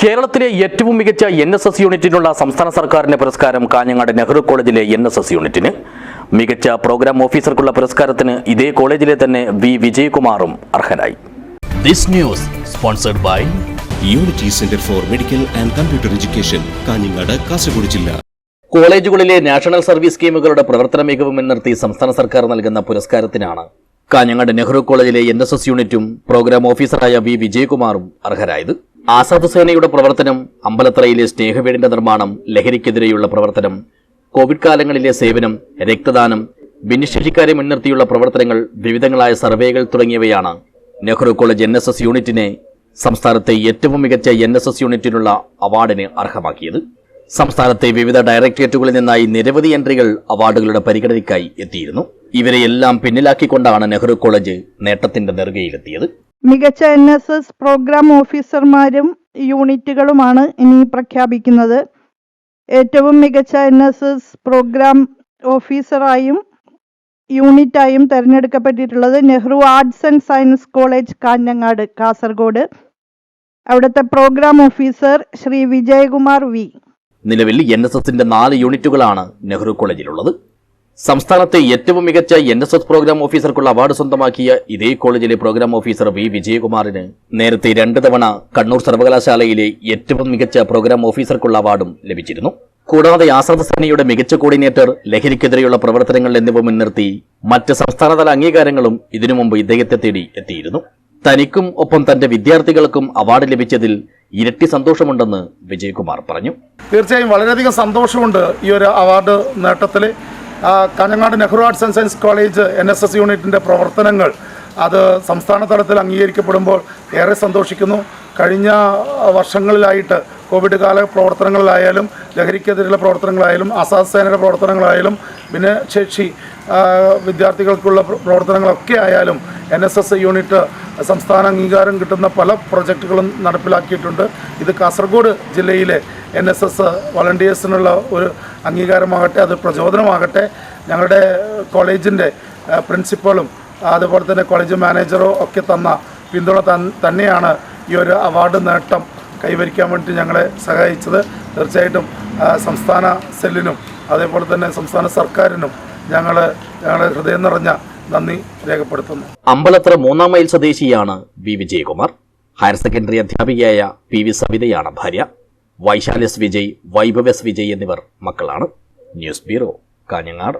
കേരളത്തിലെ ഏറ്റവും മികച്ച എൻ എസ് എസ് യൂണിറ്റിനുള്ള സംസ്ഥാന സർക്കാരിന്റെ പുരസ്കാരം കാഞ്ഞങ്ങാട് നെഹ്റു കോളേജിലെ എൻ എസ് എസ് യൂണിറ്റിന് മികച്ച പ്രോഗ്രാം ഓഫീസർക്കുള്ള പുരസ്കാരത്തിന് ഇതേ കോളേജിലെ തന്നെ വി വിജയകുമാറും അർഹനായി This news sponsored by unity centre for medical and computer education Kanhangad Kasaragod ജില്ല. കോളേജുകളിലെ നാഷണൽ സർവീസ് സ്കീമുകളുടെ പ്രവർത്തന മികവ് മുൻനിർത്തി സംസ്ഥാന സർക്കാർ നൽകുന്ന പുരസ്കാരത്തിനാണ് കാഞ്ഞങ്ങാട് നെഹ്റു കോളേജിലെ എൻ എസ് എസ് യൂണിറ്റും പ്രോഗ്രാം ഓഫീസറായ വി വിജയകുമാറും അർഹരായത്. ആസാദ് സേനയുടെ പ്രവർത്തനം അമ്പലത്തറയിലെ സ്നേഹവീടിന്റെ നിർമ്മാണം ലഹരിക്കെതിരെയുള്ള പ്രവർത്തനം കോവിഡ് കാലങ്ങളിലെ സേവനം രക്തദാനം ഭിന്നശേഷിക്കാരെ മുൻനിർത്തിയുള്ള പ്രവർത്തനങ്ങൾ വിവിധങ്ങളായ സർവേകൾ തുടങ്ങിയവയാണ് Nehru college N S S യൂണിറ്റിനെ സംസ്ഥാനത്തെ ഏറ്റവും മികച്ച എൻ എസ് എസ് യൂണിറ്റിനുള്ള അവാർഡിന് അർഹമാക്കിയത്. സംസ്ഥാനത്തെ വിവിധ ഡയറക്ടറേറ്റുകളിൽ നിന്നായി നിരവധി എൻട്രികൾ അവാർഡുകളുടെ പരിഗണനയ്ക്കായി എത്തിയിരുന്നു. ഇവരെയെല്ലാം പിന്നിലാക്കിക്കൊണ്ടാണ് നെഹ്റു കോളേജ് നേട്ടത്തിന്റെ നെറുകയിലെത്തിയത്. മികച്ച എൻ എസ് എസ് പ്രോഗ്രാം ഓഫീസർമാരും യൂണിറ്റുകളുമാണ് ഇനി പ്രഖ്യാപിക്കുന്നത്. ഏറ്റവും മികച്ച എൻ എസ് എസ് പ്രോഗ്രാം ഓഫീസറായും യൂണിറ്റായും തിരഞ്ഞെടുക്കപ്പെട്ടിട്ടുള്ളത് Nehru arts and science college Kanhangad Kasaragod. അവിടുത്തെ programme officer Shri Vijayakumar V. നിലവിൽ എൻ എസ് എസിന്റെ നാല് യൂണിറ്റുകളാണ് നെഹ്റു കോളേജിലുള്ളത് സംസ്ഥാനത്തെ ഏറ്റവും മികച്ച എൻ എസ് എസ് പ്രോഗ്രാം ഓഫീസർക്കുള്ള അവാർഡ് സ്വന്തമാക്കിയ ഇതേ കോളേജിലെ പ്രോഗ്രാം ഓഫീസർ വി. വിജയകുമാറിന് നേരത്തെ രണ്ട് തവണ കണ്ണൂർ സർവകലാശാലയിലെ ഏറ്റവും മികച്ച പ്രോഗ്രാം ഓഫീസർക്കുള്ള അവാർഡും ലഭിച്ചിരുന്നു. കൂടാതെ ആസാദ് സേനയുടെ മികച്ച കോർഡിനേറ്റർ ലഹരിക്കെതിരെയുള്ള പ്രവർത്തനങ്ങൾ എന്നിവ മുൻനിർത്തി മറ്റ് സംസ്ഥാനതല അംഗീകാരങ്ങളും ഇതിനു മുമ്പ് ഇദ്ദേഹത്തെ തേടി എത്തിയിരുന്നു. തനിക്കും ഒപ്പം തന്റെ വിദ്യാർത്ഥികൾക്കും അവാർഡ് ലഭിച്ചതിൽ ഇരട്ടി സന്തോഷമുണ്ടെന്ന് വിജയകുമാർ പറഞ്ഞു. തീർച്ചയായും വളരെയധികം സന്തോഷമുണ്ട് ഈ ഒരു അവാർഡ് നേട്ടത്തിൽ Kanhangad Nehru arts and science college N S S യൂണിറ്റിന്റെ പ്രവർത്തനങ്ങൾ അത് സംസ്ഥാന തലത്തിൽ അംഗീകരിക്കപ്പെടുമ്പോൾ ഏറെ സന്തോഷിക്കുന്നു. കഴിഞ്ഞ വർഷങ്ങളിലായിട്ട് കോവിഡ് കാല പ്രവർത്തനങ്ങളിലായാലും ലഹരിക്കെതിരെയുള്ള പ്രവർത്തനങ്ങളായാലും ആസാദ് സേനയുടെ പ്രവർത്തനങ്ങളായാലും ഭിന്നശേഷി വിദ്യാർത്ഥികൾക്കുള്ള പ്രവർത്തനങ്ങളൊക്കെ ആയാലും എൻ യൂണിറ്റ് സംസ്ഥാന അംഗീകാരം കിട്ടുന്ന പല പ്രൊജക്റ്റുകളും നടപ്പിലാക്കിയിട്ടുണ്ട്. ഇത് കാസർഗോഡ് ജില്ലയിലെ എൻ എസ് എസ് വളണ്ടിയേഴ്സിനുള്ള ഒരു അംഗീകാരമാകട്ടെ അത് പ്രചോദനമാകട്ടെ. ഞങ്ങളുടെ കോളേജിന്റെ പ്രിൻസിപ്പളും അതുപോലെ തന്നെ കോളേജ് മാനേജറോ ഒക്കെ തന്ന പിന്തുണ തന്നെയാണ് ഈ ഒരു അവാർഡ് നേട്ടം കൈവരിക്കാൻ വേണ്ടി ഞങ്ങളെ സഹായിച്ചത്. തീർച്ചയായിട്ടും സംസ്ഥാന സെല്ലിനും അതേപോലെ തന്നെ സംസ്ഥാന സർക്കാരിനും ഞങ്ങൾ ഞങ്ങളുടെ ഹൃദയം നിറഞ്ഞ നന്ദി രേഖപ്പെടുത്തുന്നു. അമ്പലത്ര മൂന്നാം മൈൽ സ്വദേശിയാണ് വി വിജയകുമാർ. ഹയർ സെക്കൻഡറി അധ്യാപികയായ പി വി സവിതയാണ് ഭാര്യ. വൈശാലസ് വിജയ് വൈഭവസ് വിജയ് എന്നിവർ മക്കളാണ്. News bureau Kanhangad.